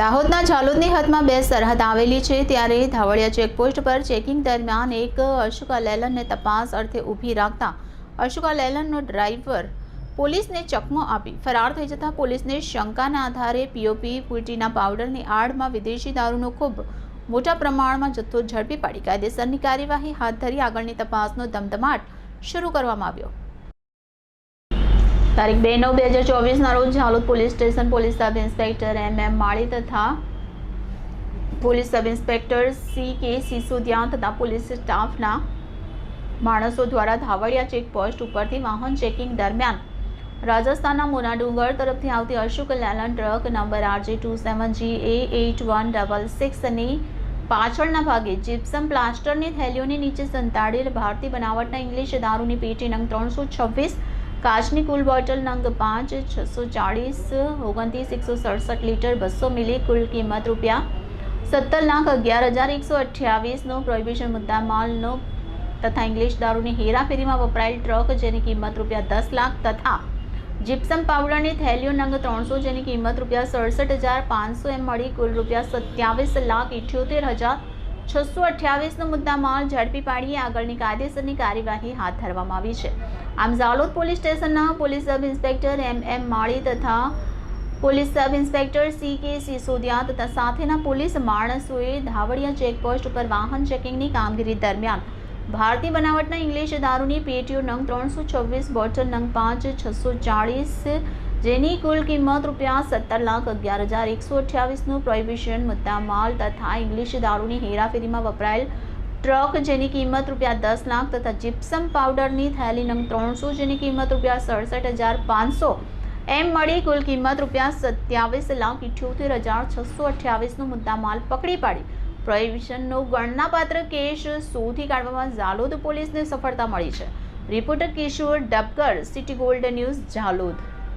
દાહોદના ઝાલોદની હદમાં બે સરહદ આવેલી છે. ત્યારે ધાવડિયા ચેકપોસ્ટ પર ચેકિંગ દરમિયાન એક અશોકા લેલનને તપાસ અર્થે ઊભી રાખતા અશોકા લેલનનો ડ્રાઈવર પોલીસને ચકમો આપી ફરાર થઈ જતા પોલીસને શંકાના આધારે પીઓપી પુલટીના પાવડરની આડમાં વિદેશી દારૂનો ખૂબ મોટા પ્રમાણમાં જથ્થો ઝડપી પાડી કાયદેસરની કાર્યવાહી હાથ ધરી આગળની તપાસનો ધમધમાટ શરૂ કરવામાં આવ્યો. તારીખ બે નવ બે હજાર ચોવીસના રોજ Jhalod police station police sub inspector M M Mali તથા પોલીસ સબ ઇન્સ્પેક્ટર સી કે સિસોદિયા તથા પોલીસ સ્ટાફના માણસો દ્વારા ધાવડિયા ચેકપોસ્ટ ઉપરથી વાહન ચેકિંગ દરમિયાન રાજસ્થાનના મોના ડુંગર તરફથી આવતી Ashok Leyland truck number RJ two seven G A eight one double સિક્સની પાછળના ભાગે જીપ્સમ પ્લાસ્ટરની થેલીઓની નીચે સંતાડેલ ભારતીય બનાવટના ઇંગ્લિશ દારૂની પેટી નંગ ત્રણસો છવ્વીસ કાચની કુલ બોટલ નંગ પાંચ, છસો ચાળીસ, ઓગણત્રીસ, એકસો સડસઠ લીટર બસો મિલી કુલ કિંમત રૂપિયા સત્તર લાખ અગિયાર હજાર એકસો અઠ્યાવીસનો પ્રોહિબિશન મુદ્દા માલનો તથા ઇંગ્લિશ દારૂની હેરાફેરીમાં વપરાયેલ ટ્રક જેની કિંમત રૂપિયા દસ લાખ તથા જીપ્સમ પાવડરની થેલીઓ નંગ ત્રણસો જેની કિંમત રૂપિયા સડસઠ હજાર પાંચસો એમ મળી કુલ રૂપિયા સત્યાવીસ લાખ ઇઠ્યોતેર હજાર છસો અઠ્યાવીસનો મુદ્દામાલ ઝડપી પાડી આગળની કાયદેસરની કાર્યવાહી હાથ ધરવામાં આવી છે. આમ ઝાલોદ પોલીસ સ્ટેશનના police sub inspector M M Mali તથા પોલીસ સબ ઇન્સ્પેક્ટર સી કે સિસોદિયા તથા સાથેના પોલીસ માણસોએ ધાવડિયા ચેકપોસ્ટ ઉપર વાહન ચેકિંગની કામગીરી દરમિયાન ભારતીય બનાવટના ઇંગ્લિશ દારૂની પેટીઓ નંગ ત્રણસો છવ્વીસ, બોટલ નંગ પાંચ, છસો ચાળીસ જેની કુલ કિંમત રૂપિયા સત્તર લાખ અગિયાર હજાર એકસો અઠ્યાવીસનું પ્રોહિબિશન મુદ્દા માલ તથા ઇંગ્લિશ દારૂની હેરાફેરીમાં વપરાયેલ ટ્રક જેની કિંમત રૂપિયા દસ લાખ તથા જીપ્સમ પાવડરની થેલી નંગ ત્રણસો જેની કિંમત રૂપિયા સડસઠ હજાર પાંચસો. એમ મળી કુલ કિંમત રૂપિયા સત્યાવીસ લાખ ઇઠ્યોતેર હજાર છસો અઠ્યાવીસનો મુદ્દા માલ પકડી પાડી. પ્રોહિબિશનનો ગણનાપાત્ર કેસ શોધી કાઢવામાં ઝાલોદ પોલીસને સફળતા મળી છે. Reporter Kishor Dabkar city gold news, Jhalod.